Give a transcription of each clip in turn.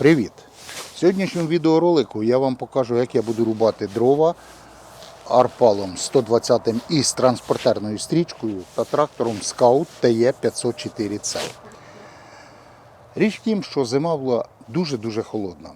Привіт! В сьогоднішньому відеоролику я вам покажу, як я буду рубати дрова арпалом 120 із транспортерною стрічкою та трактором Scout TE 504C. Річ в тім, що зима була дуже-дуже холодна.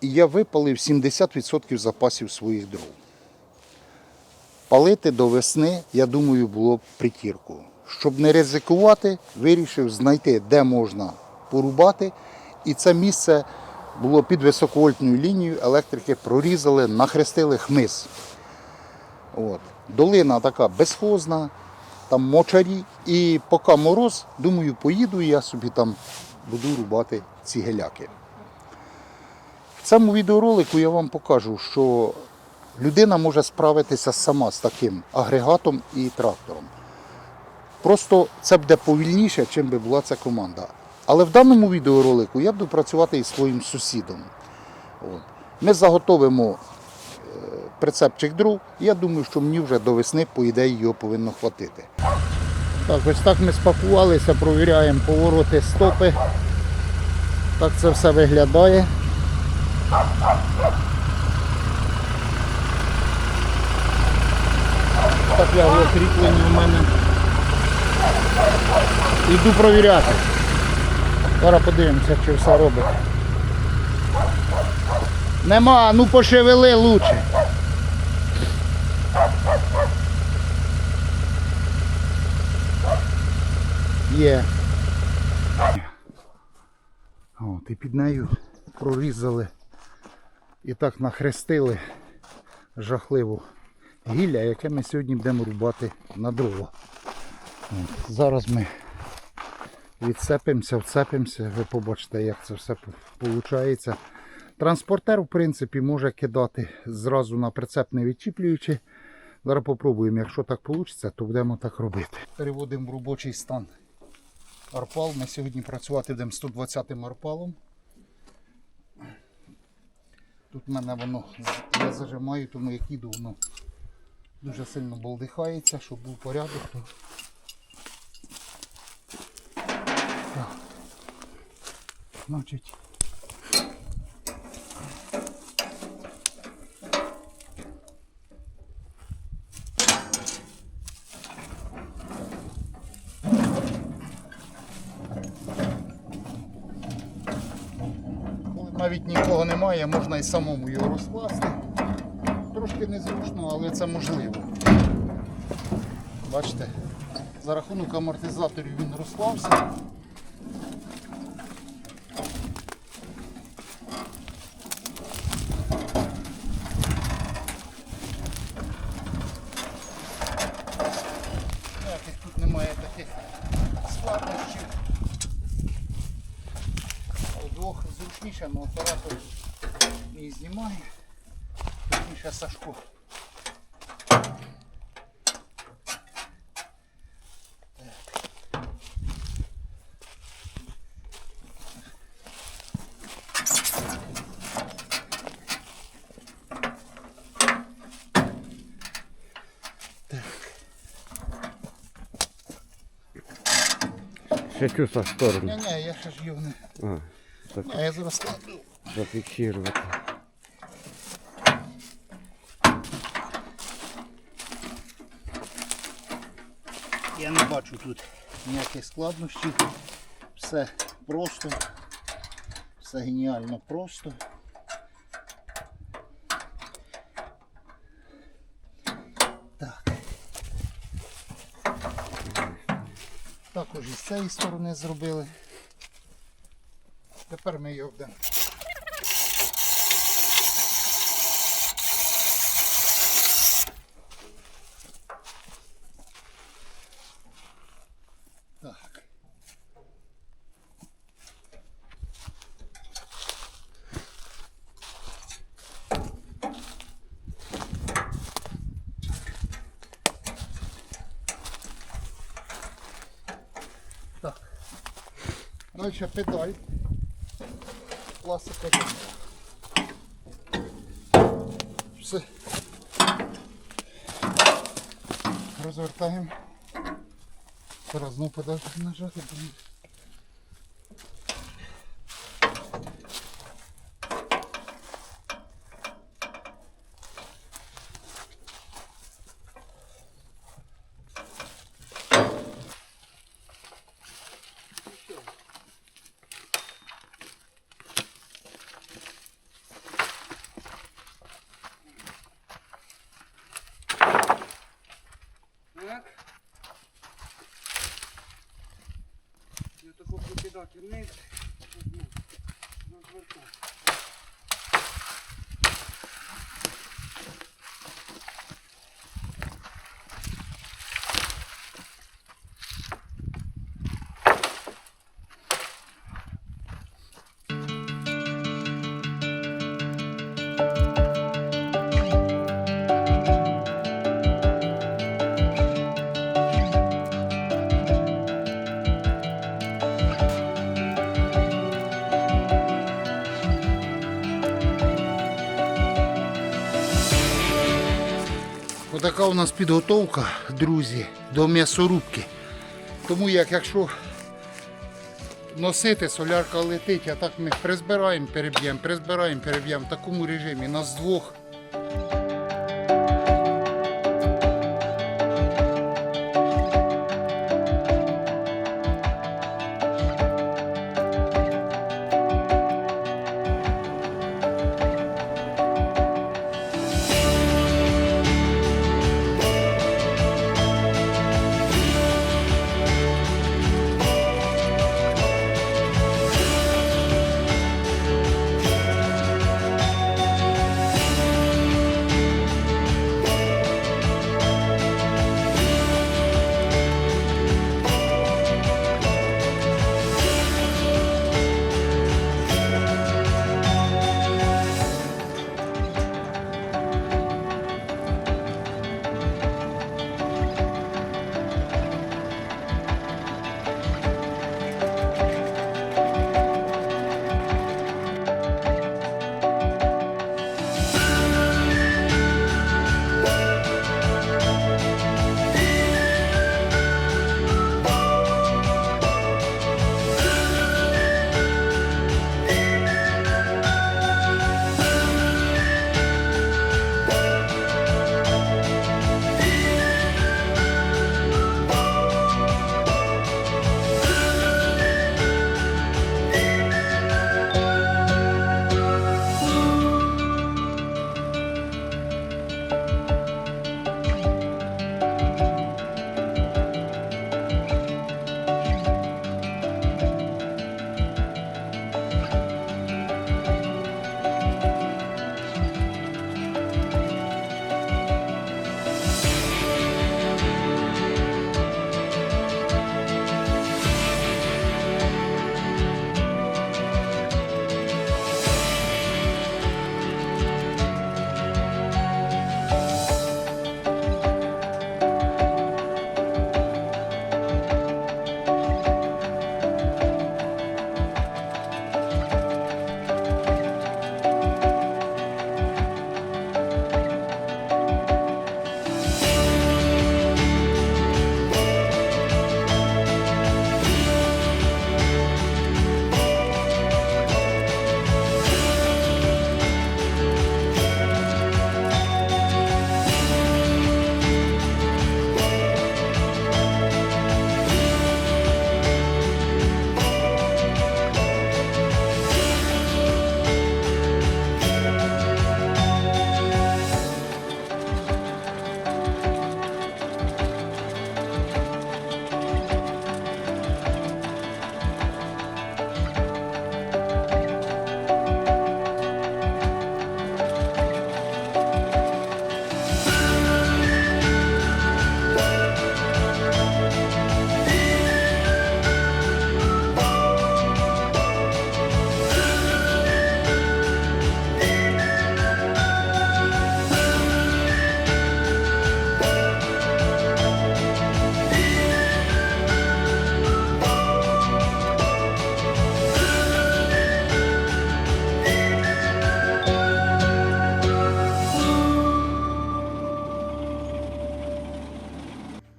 І я випалив 70% запасів своїх дров. Палити до весни, я думаю, було б притірку. Щоб не ризикувати, вирішив знайти, де можна порубати. І це місце було під високовольтною лінією, електрики прорізали, нахрестили хмиз. От. Долина така безхозна, там мочарі. І поки мороз, думаю, поїду і я собі там буду рубати ці геляки. В цьому відеоролику я вам покажу, що людина може справитися сама з таким агрегатом і трактором. Просто це буде повільніше, чим би була ця команда. Але в даному відеоролику я буду працювати із своїм сусідом. От. Ми заготовимо е, прицепчик дров, і я думаю, що мені вже до весни, по ідеї, його повинно хватити. Так, ось так ми спакувалися, провіряємо повороти стопи. Так це все виглядає. Так кріплення в мене. Йду провіряти. Зараз подивимося, чи все робить. Нема, ну пошевели лучше. Є. От, і під нею прорізали і так нахрестили жахливу гілля, яке ми сьогодні будемо рубати на дрова. Зараз ми відцепимося, вцепимося, ви побачите, як це все виходить. Транспортер, в принципі, може кидати зразу на прицеп не відчіплюючи. Зараз попробуємо, якщо так вийде, то будемо так робити. Переводимо в робочий стан арпал. Ми сьогодні працювати будемо 120-м арпалом. Тут в мене воно я зажимаю, тому як іду, воно дуже сильно болдихається, щоб був порядок. Значить. Навіть нікого немає, можна і самому його розкласти. Трошки незручно, але це можливо. Бачите, за рахунок амортизаторів він розклався. не знімає. Точніше Сашко. Ще цю со сторону. Ні-ні, я ще ж його не. А, так Ні, я зараз складу. Зафіксувати. Я не бачу тут ніяких складнощів. Все просто, все геніально просто. Так. Також і з цієї сторони зробили. Тепер ми його будемо. Дальше педаль. Класика. Все. Розвертаємо. Зараз знову подальше нажати. таку покидати вниз, ну, розвертати. Отака у нас підготовка, друзі, до м'ясорубки. Тому як якщо носити, солярка летить, а так ми призбираємо, переб'ємо, призбираємо, переб'ємо в такому режимі. Нас двох.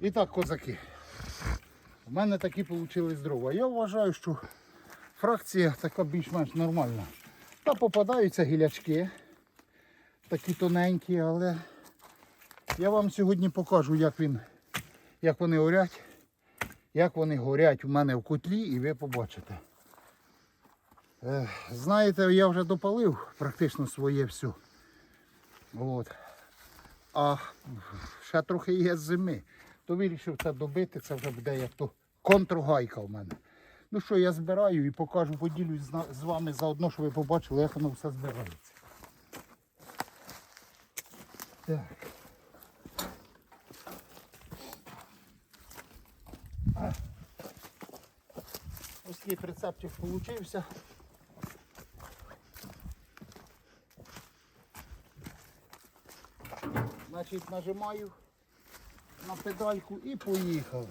І так, козаки. У мене такі вийшли дрова. Я вважаю, що фракція така більш-менш нормальна. Та попадаються гілячки, такі тоненькі, але я вам сьогодні покажу, як, він, як вони горять, як вони горять у мене в котлі, і ви побачите. Е, Знаєте, я вже допалив практично своє все. От. А ще трохи є з зими. То вирішив це добити, це вже буде як то контргайка в мене. Ну що, я збираю і покажу, поділюсь з вами заодно, щоб ви побачили, як воно все збирається. Так. Ось такий прицепчик получився. Значить, нажимаю на педальку і поїхав.